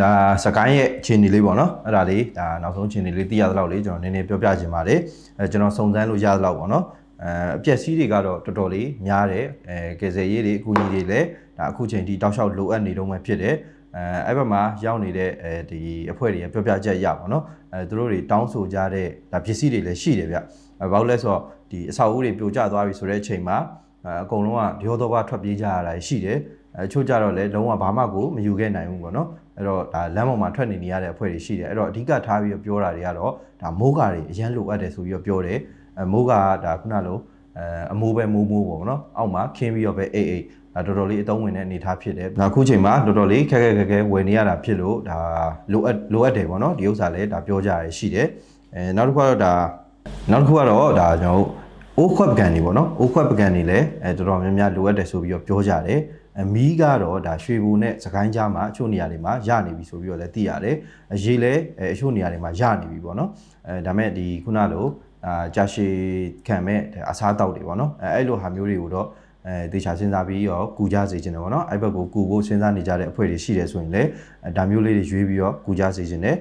ဒါစကိုင်းရဲ့အခြေအနေလေးပေါ့နော်အဲ့ဒါလေးဒါနောက်ဆုံးအခြေအနေလေးသိရသလောက်လေးကျွန်တော်နည်းနည်းပြောပြချင်ပါတယ်အဲကျွန်တော်စုံစမ်းလို့ရသလောက်ပေါ့နော်အဲအပျက်စီးတွေကတော့တော်တော်လေးများတယ်အဲကယ်ဆယ်ရေးတွေအကူအညီတွေလည်းဒါအခုချိန်ထိတောက်လျှောက်လိုအပ်နေတော့မှဖြစ်တယ်အဲအဲ့ဘက်မှာရောက်နေတဲ့အဲဒီအဖွဲ့တွေရဲ့ပြောပြချက်ရပါတော့အဲသူတို့တွေတောင်းဆိုကြတဲ့ဒါပစ္စည်းတွေလည်းရှိတယ်ဗျအဲဘာလို့လဲဆိုတော့ဒီအဆောက်အဦတွေပြိုကျသွားပြီဆိုတဲ့အချိန်မှာ အဲအကုန်လုံးကဒီဟောတော့ကထွက်ပြေးကြရတာရှိတယ်အဲချို့ကြတော့လည်းလုံးဝဘာမှကိုမယူခဲ့နိုင်ဘူးပေါ့နော်အဲ့တော့ဒါလမ်းပေါ်မှာထွက်နေနေရတဲ့အဖွဲ့တွေရှိတယ်အဲ့တော့အဓိကထားပြီးတော့ပြောတာတွေကတော့ဒါမိုးကာတွေအရန်လိုအပ်တယ်ဆိုပြီးတော့ပြောတယ်အဲမိုးကာကဒါခုနလိုအဲအမိုးပဲမိုးမိုးပေါ့နော်အောက်မှာခင်းပြီးတော့ပဲအိတ်အိတ်ဒါတော်တော်လေးအသုံးဝင်တဲ့အနေအထားဖြစ်တယ်ဒါအခုချိန်မှာတော်တော်လေးခက်ခက်ခက်ခဲဝယ်နေရတာဖြစ်လို့ဒါလိုအပ်လိုအပ်တယ်ပေါ့နော်ဒီဥစ္စာလည်းဒါပြောကြရရှိတယ်အဲနောက်တစ်ခုကတော့ဒါနောက်တစ်ခုကတော့ဒါကျွန်တော်တို့ အိုးခွက်ပကံတွေပေါ့နော်အိုးခွက်ပကံတွေလည်းအဲတော်တော်များများလိုအပ်တယ်ဆိုပြီးတော့ပြောကြတယ်အမီးကတော့ဒါရွှေဘူနဲ့စကိုင်းကြားမှာအချို့နေရာတွေမှာရနေပြီဆိုပြီးတော့လည်းသိရတယ်အရေးလည်းအဲအချို့နေရာတွေမှာရနေပြီပေါ့နော်အဲဒါမဲ့ဒီခုနလိုအာကြာရှည်ခံမဲ့အစားအသောက်တွေပေါ့နော်အဲအဲ့လိုဟာမျိုးတွေကိုတော့အဲတေချာစဉ်းစားပြီးတော့ကူကြစေချင်တယ်ပေါ့နော်အဲ့ဘက်ကိုကူဖို့စဉ်းစားနေကြတဲ့အဖွဲ့တွေရှိတယ်ဆိုရင်လည်းအဲဒါမျိုးလေးတွေရွေးပြီးတော့ကူကြစေချင်တယ်